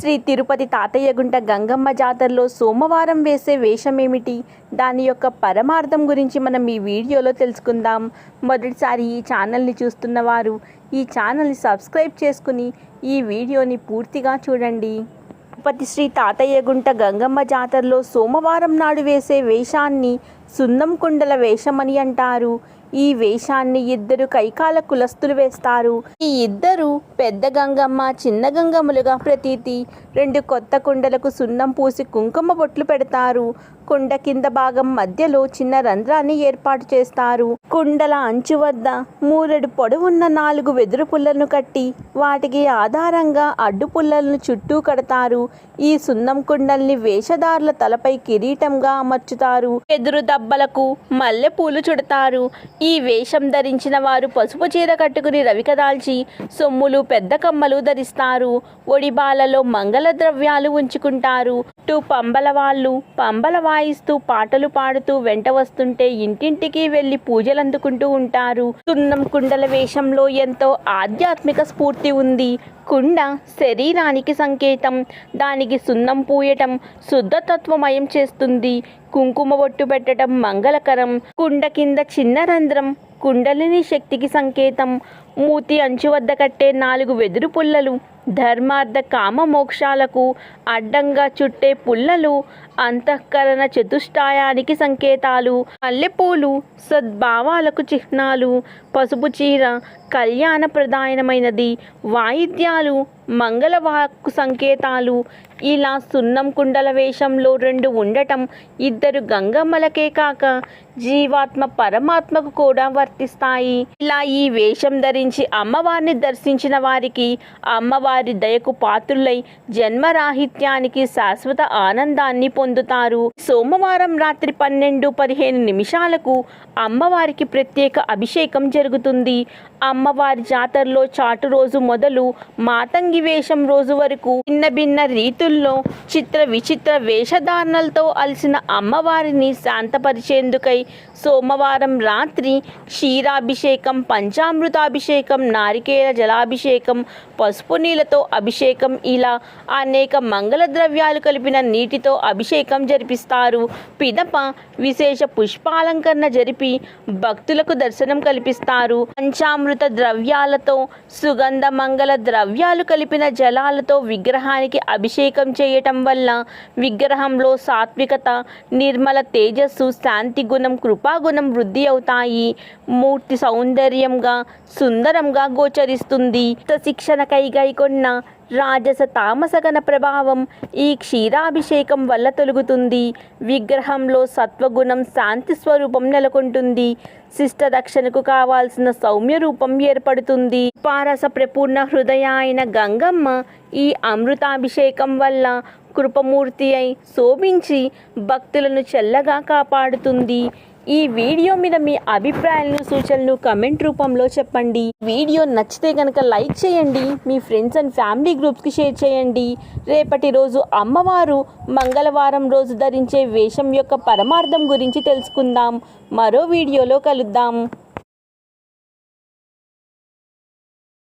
శ్రీ తిరుపతి తాతయ్యగుంట గంగమ్మ జాతరలో సోమవారం వేసే వేషం ఏమిటి దాని యొక్క పరమార్థం గురించి మనం ఈ వీడియోలో తెలుసుకుందాం. మొదటిసారి ఈ ఛానల్ని చూస్తున్న వారు ఈ ఛానల్ని సబ్స్క్రైబ్ చేసుకుని ఈ వీడియోని పూర్తిగా చూడండి. తిరుపతి శ్రీ తాతయ్యగుంట గంగమ్మ జాతరలో సోమవారం నాడు వేసే వేషాన్ని సున్నం కుండల వేషమని అంటారు. ఈ వేషాన్ని ఇద్దరు కైకాల కులస్తులు వేస్తారు. ఈ ఇద్దరు పెద్ద గంగమ్మ చిన్న గంగమ్మలుగా ప్రతీతి రెండు కొత్త కుండలకు సున్నం పూసి కుంకుమ బొట్లు పెడతారు. కుండ కింద భాగం మధ్యలో చిన్న రంధ్రాన్ని ఏర్పాటు చేస్తారు. కుండల అంచు వద్ద మూరెడు పొడవున్న నాలుగు వెదురు పుల్లలను కట్టి వాటికి ఆధారంగా అడ్డు పుల్లలను చుట్టూ కడతారు. ఈ సున్నం కుండల్ని వేషధారుల తలపై కిరీటంగా అమర్చుతారు. ఎదురు దబ్బలకు మల్లె పూలు చుడతారు. ఈ వేషం ధరించిన వారు పసుపు చీర కట్టుకుని రవిక దాల్చి సొమ్ములు పెద్ద కమ్మలు ధరిస్తారు. ఒడిబాలలో మంగళ ద్రవ్యాలు ఉంచుకుంటారు. టు పంబల వాళ్ళు పంబల వాయిస్తూ పాటలు పాడుతూ వెంట వస్తుంటే ఇంటింటికి వెళ్ళి పూజలు అందుకుంటూ ఉంటారు. సున్నం కుండల వేషంలో ఎంతో ఆధ్యాత్మిక స్ఫూర్తి ఉంది. కుండ శరీరానికి సంకేతం. దానికి సున్నం పూయటం శుద్ధతత్వమయం చేస్తుంది. కుంకుమ బొట్టు పెట్టడం మంగళకరం. కుండ కింద చిన్న రంధ్రం. కుండలిని శక్తికి సంకేతం. మూతి అంచు వద్ద కట్టే నాలుగు వెదురు పుల్లలు ధర్మార్థ కామ మోక్షాలకు అడ్డంగా చుట్టే పుల్లలు అంతఃకరణ చతుష్టాయానికి సంకేతాలు మల్లెపూలు సద్భావాలకు చిహ్నాలు పసుపు చీర కళ్యాణప్రదాయనమైనది వాయిద్యాలు మంగళవాక్కు సంకేతాలు. ఇలా సున్నం కుండల వేషంలో రెండు ఉండటం ఇద్దరు గంగమ్మలకే కాక జీవాత్మ పరమాత్మకు కూడా వర్తిస్తాయి. ఇలా ఈ వేషం ధరించి అమ్మవారిని దర్శించిన వారికి అమ్మవారి దయకు పాత్రులై జన్మరాహిత్యానికి శాశ్వత ఆనందాన్ని పొందుతారు. సోమవారం రాత్రి పన్నెండు పదిహేను నిమిషాలకు అమ్మవారికి ప్రత్యేక అభిషేకం జరుగుతుంది. అమ్మవారి జాతరలో చాటు రోజు మొదలు మాతంగి వేషం రోజు వరకు భిన్న భిన్న రీతుల్లో చిత్ర విచిత్ర వేషధారణలతో అలసిన అమ్మవారిని శాంతపరిచేందుకై సోమవారం రాత్రి క్షీరాభిషేకం పంచామృతాభిషేకం నారికేల జలాభిషేకం పసుపు నీళ్ళతో అభిషేకం ఇలా అనేక మంగళ ద్రవ్యాలు కలిపిన నీటితో అభిషేకం జరిపిస్తారు. పిదప విశేష పుష్పాలంకరణ జరిపి భక్తులకు దర్శనం కల్పిస్తారు. పంచామృత ద్రవ్యాలతో సుగంధ మంగళ ద్రవ్యాలు కలిపిన జలాలతో విగ్రహానికి అభిషేకం చేయటం వల్ల విగ్రహంలో సాత్వికత నిర్మల తేజస్సు శాంతి గుణం కృపాగుణం వృద్ధి అవుతాయి. మూర్తి సౌందర్యంగా సుందరంగా గోచరిస్తుంది. శిక్షణ కైగైకొన్న రాజస తామసగణ ప్రభావం ఈ క్షీరాభిషేకం వల్ల తొలుగుతుంది. విగ్రహంలో సత్వగుణం శాంతి స్వరూపం నెలకొంటుంది. శిష్ట రక్షణకు కావాల్సిన సౌమ్య రూపం ఏర్పడుతుంది. పారస ప్రపూర్ణ హృదయ అయిన గంగమ్మ ఈ అమృతాభిషేకం వల్ల కృపమూర్తి అయి శోభించి భక్తులను చల్లగా కాపాడుతుంది. ఈ వీడియో మీద మీ అభిప్రాయాలను సూచనలు కమెంట్ రూపంలో చెప్పండి. వీడియో నచ్చితే కనుక లైక్ చేయండి. మీ ఫ్రెండ్స్ అండ్ ఫ్యామిలీ గ్రూప్స్కి షేర్ చేయండి. రేపటి రోజు అమ్మవారు మంగళవారం రోజు ధరించే వేషం యొక్క పరమార్థం గురించి తెలుసుకుందాం. మరో వీడియోలో కలుద్దాం.